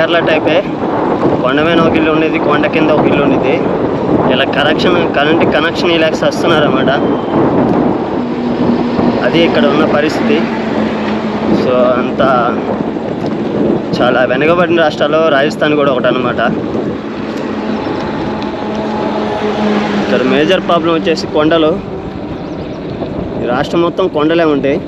కేరళ టైపే. కొండ మీద ఒక ఇల్లు ఉండేది కొండ కింద ఒక ఇల్లు ఉండేది ఇలా కనెక్షన్ కరెంట్ కనెక్షన్ ఇలా వస్తున్నారన్నమాట అది ఇక్కడ ఉన్న పరిస్థితి. సో అంత చాలా వెనుకబడిన రాష్ట్రాల్లో రాజస్థాన్ కూడా ఒకటి అనమాట ఇక్కడ మేజర్ ప్రాబ్లం వచ్చేసి కొండలు. రాష్ట్రం మొత్తం కొండలే ఉంటాయి.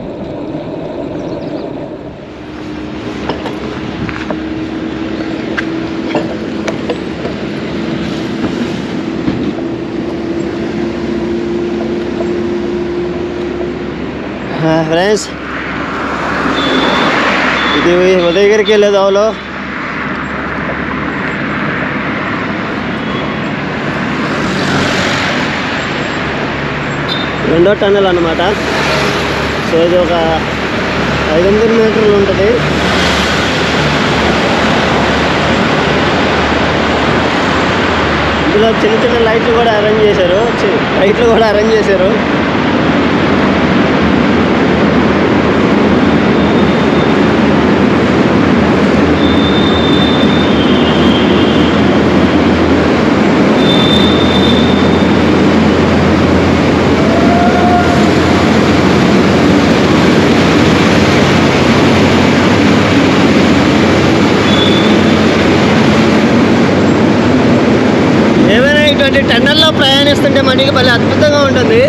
ఫ్రెండ్స్ ఇది ఉదయగిరికి వెళ్ళే దావలో రెండో టన్నెల్ అన్నమాట సో ఇది ఒక ఐదు వందల మీటర్లు ఉంటుంది ఇందులో చిన్న చిన్న లైట్లు కూడా అరేంజ్ చేశారు లైట్లు కూడా అరేంజ్ చేశారు ప్రయాణిస్తుంటే మనకి భలే అద్భుతంగా ఉంటుంది.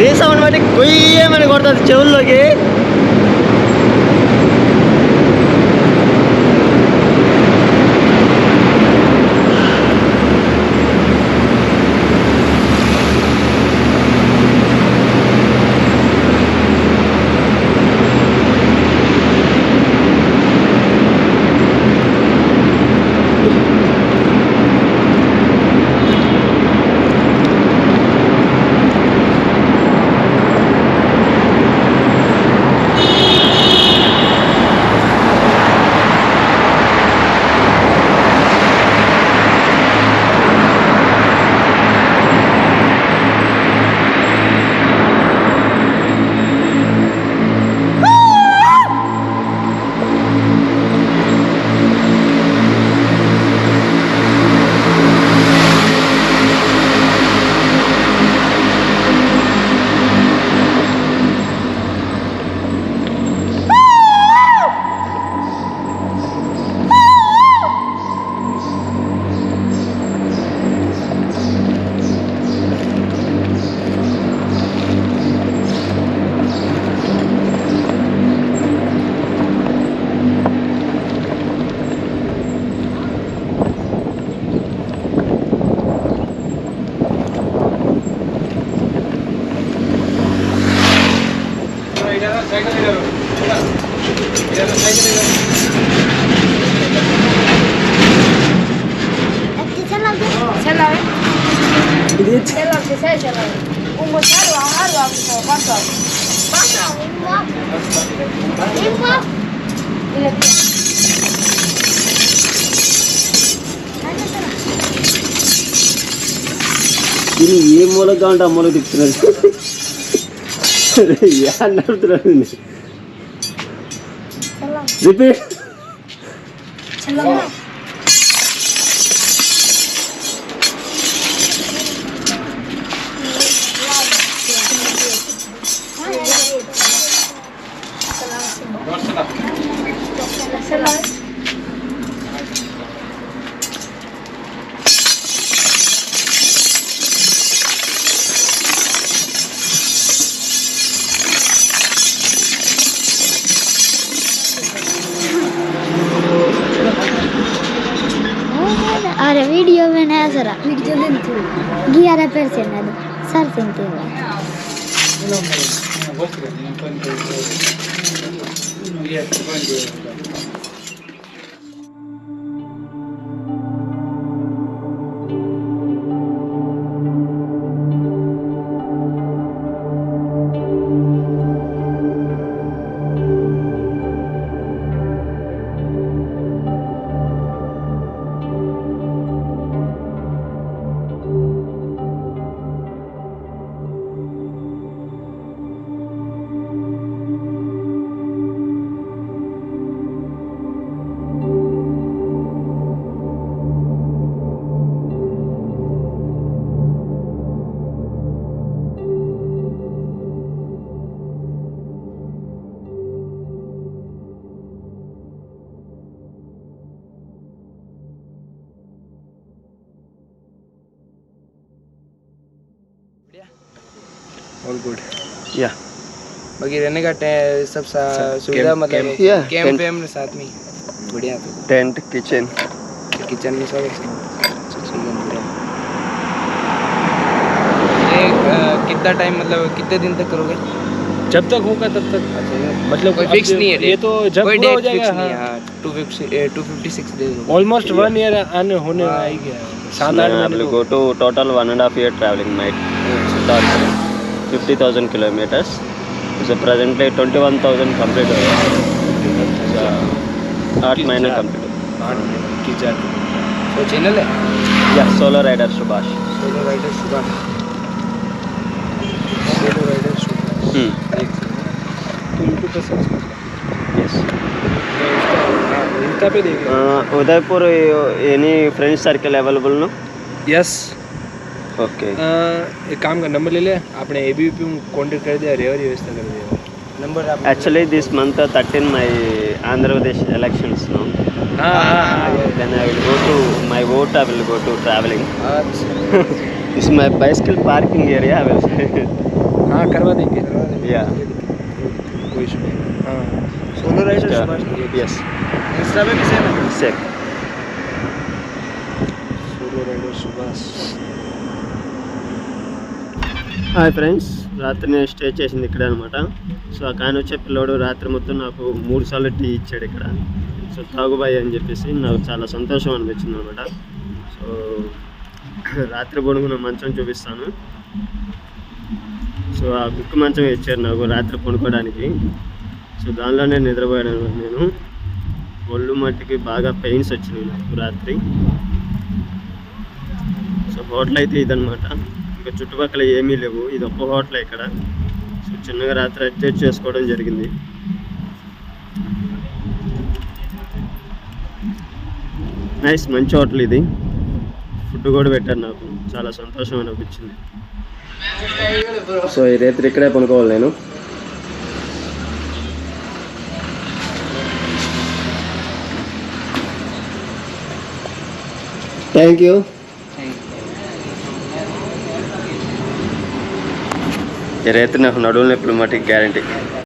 రీసౌండ్ బట్టి కొయ్యమని కొడుతుంది చెవుల్లోకి. ఏ మూలగా ఉంటే ఆ మూలకి తిప్పుతున్నారు యా నడుపుతున్నారు Zipi. ಆಸರ ಗಿಯರ ಪೆರ್ಸೆಂಟ್ ಅದು ಸರ್ ತಿಂತೀವ ಹೋಗ್ತೀರಾ ऑल गुड या बाकी रहने का सब सुविधा मतलब कैंप कैंप साथ में बढ़िया टेंट किचन किचन में सब कितना टाइम मतलब कितने दिन तक करोगे? जब तक होगा तब तक। मतलब कोई फिक्स नहीं है ये तो जब कोई date fix almost one year आने होने हाँ। आएगी सात आठ महीने हम लोगों को तो total one and half year travelling night Darjeeling, fifty kilometers. Kilometres so 21,000 twenty one आठ कंप्लीट आठ महीने कंप्लीट चैनल है या solo rider Subhash solo rider Subhash solo rider Subhash yes Udaipur any friends circle available no yes okay एक काम का number ले ले આપણે એબીપી હું કોન્ટેક્ટ કરી દે રહેવાની વ્યવસ્થા કરી દે नंबर आप Actually, this month uh, 13 my Andhra Pradesh elections no. હા હા હા Then I will go to my vote. I will go to traveling. अच्छा This is my bicycle parking area. I will. હા કરવા દેંગે yeah. કોઈ issue નહીં હા solo rider Yeah. Subhash Yes. Insta पे भी सेम है Same. Solo rider Subhash hi friends రాత్రి నేను స్టే చేసింది ఇక్కడ అనమాట సో ఆ కాయన వచ్చే పిల్లోడు రాత్రి మొత్తం నాకు మూడు సార్లు టీ ఇచ్చాడు ఇక్కడ. సో తాగుబాయి అని చెప్పేసి నాకు చాలా సంతోషం అనిపించింది అనమాట సో రాత్రి పడుకున్న మంచం చూపిస్తాను. సో ఆ కుక్క మంచం ఇచ్చారు నాకు రాత్రి పడుకోవడానికి. సో దానిలోనే నిద్రపోయాను నేను. ఒళ్ళు మట్టికి బాగా పెయిన్స్ వచ్చినాయి నాకు రాత్రి. సో హోటల్ అయితే ఇదనమాట ఇంకా చుట్టుపక్కల ఏమీ లేవు. ఇది ఒక్క హోటల్ ఇక్కడ. సో చిన్నగా రాత్రి అడ్జస్ట్ చేసుకోవడం జరిగింది. నైస్ మంచి హోటల్ ఇది. ఫుడ్ కూడా పెట్టారు నాకు. చాలా సంతోషం అనిపించింది. సో ఈ రేత్రి ఇక్కడే పనుకోవాలి నేను. థ్యాంక్ యూ రైతు నాకు నడువులు నొప్పులు మటుకు గ్యారంటీ.